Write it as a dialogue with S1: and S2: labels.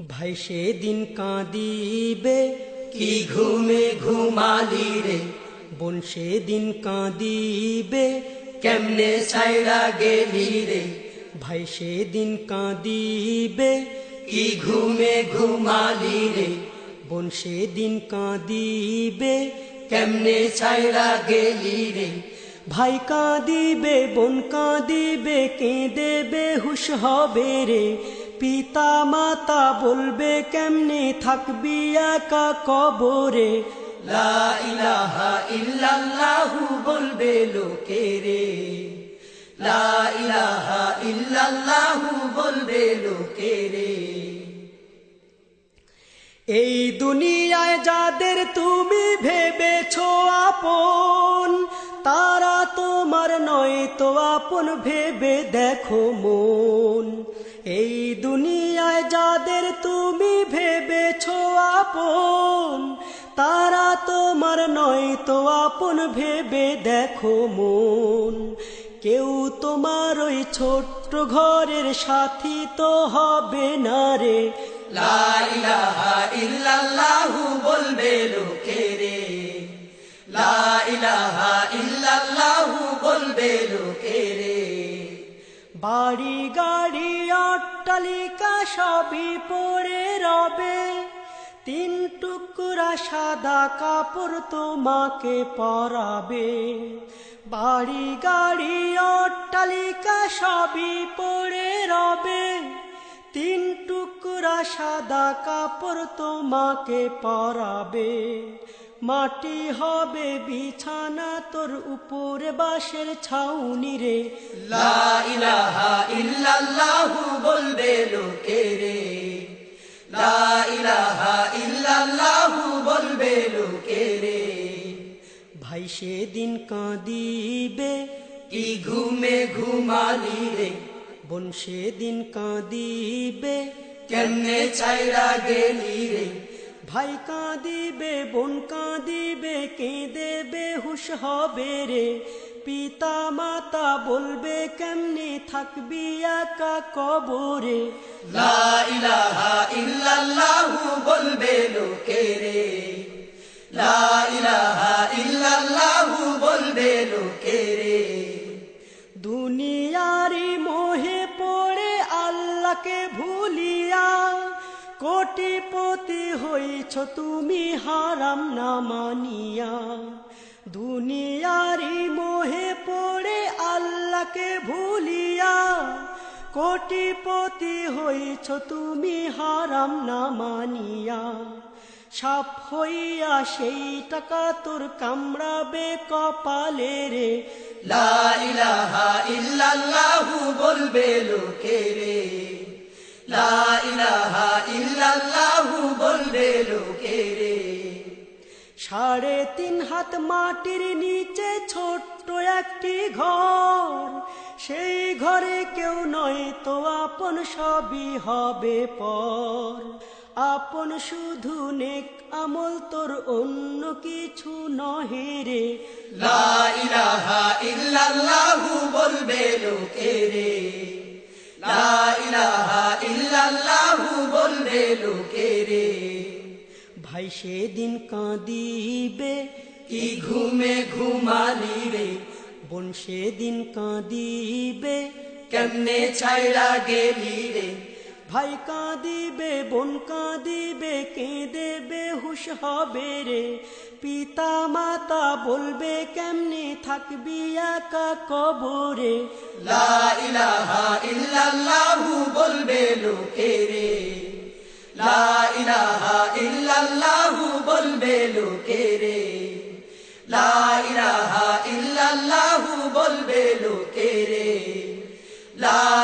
S1: ভাই সেদিন কাঁদিবে,
S2: কি ঘুমে ঘুমালি রে?
S1: বোন সেদিন কাঁদিবে,
S2: কেমনে ছাইরা গেলি রে?
S1: ভাই সেদিন কাঁদিবে,
S2: কি ঘুমে ঘুমালি রে?
S1: বোন সেদিন কাঁদিবে,
S2: কেমনে ছাইরা গেলি রে?
S1: ভাই কাঁদিবে, বোন কাঁদিবে, কেঁদেবে, হুশ হবে রে? পিতা মাতা বলবে, কেমনে থাকবি একা কবরে?
S2: লা ইল্লাল্লাহু বলবে, লোকে রে। লা ইলাহা ইল্লাল্লাহু বলবে, লোকে
S1: এই দুনিয়ায় যাদের তুমি ভেবেছ আপন নয় তো আপন ভেবে দেখো মন। এই দুনিয়ায় যাদের তুমি ভেবেছ আপন, তারা তোমার নয় তো আপন ভেবে দেখো মন। কেউ তোমার ওই ছোট্ট ঘরের সাথী তো হবে না রে।
S2: ইল্লাল্লাহু বলবে লোকে রে। ইল্লাল্লাহু
S1: বাড়ি গাড়ি, অট্টালিকা সবই পড়ে রবে। তিন টুকরা সাদা কাপড় তোমাকে পরাবে। বাড়ি গাড়ি, অট্টালিকা সবই পড়ে রবে। তিন টুকরা সাদা কাপড় তোমাকে পরাবে। মাটি হবে বিছানা তোর উপরে বাঁশের ছাউনি রে।
S2: লা ইলাহা ইল্লাল্লাহু বলবে লোকে রে। লা ইলাহা ইল্লাল্লাহু বলবে লোকে রে।
S1: ভাই সেদিন কাঁদিবে।
S2: কি ঘুমে ঘুমালি রে?
S1: বোন সেদিন কাঁদিবে।
S2: কেমনে চাইরা গেলি রে?
S1: ভাই কাঁদিবে, বোন কাঁদিবে কেঁদেবে হুশ হবে রে। পিতা মাতা বলবে, কেমনি থাকবি একা কবরে?
S2: লা বলবে, লোকে রে। লা বলবে, লোকে রে।
S1: দুনিয়ারি মোহে পড়ে আল্লাহকে ভুলিয়া কোটিপতি হইছ তুমি হারাম না মানিয়া। দুনিয়ারি মোহে পড়ে আল্লাহকে ভুলিয়া। কোটিপতি হইছ তুমি হারাম না মানিয়া। সাপ হইয়া সেই টাকা তোর কামড়াবে কপালে রে।
S2: লা ইলাহা ইল্লাল্লাহু বলবে লোকে রে।
S1: সাড়ে তিন হাত মাটির নিচে ছোট্ট একটি ঘর। সেই ঘরে কেউ নয় তো আপন সবই হবে পর। আপন শুধু নেক আমল তোর অন্য কিছু নহে রে।
S2: লা ইলাহা বলবে লোকে রে। লা ইলাহা ইল্লাল্লাহু বলবে লোকে রে
S1: ভাই সেদিন কাঁদিবে।
S2: কি ঘুমে ঘুমালি রে
S1: বোন সেদিন কাঁদিবে।
S2: কেমনে ছাইরা গেলি রে
S1: ভাই কাঁদিবে বোন কাঁদিবে কেঁদেবে হুশ হবে রে। পিতা মাতা বলবে কেমনে থাকবি একা কবরে?
S2: লা ইলাহা রে। লা ইলাহা ইল্লাল্লাহু বলবে লোকে রে। লা ইলাহা ইল্লাল্লাহু বলবে লোকে রে। লা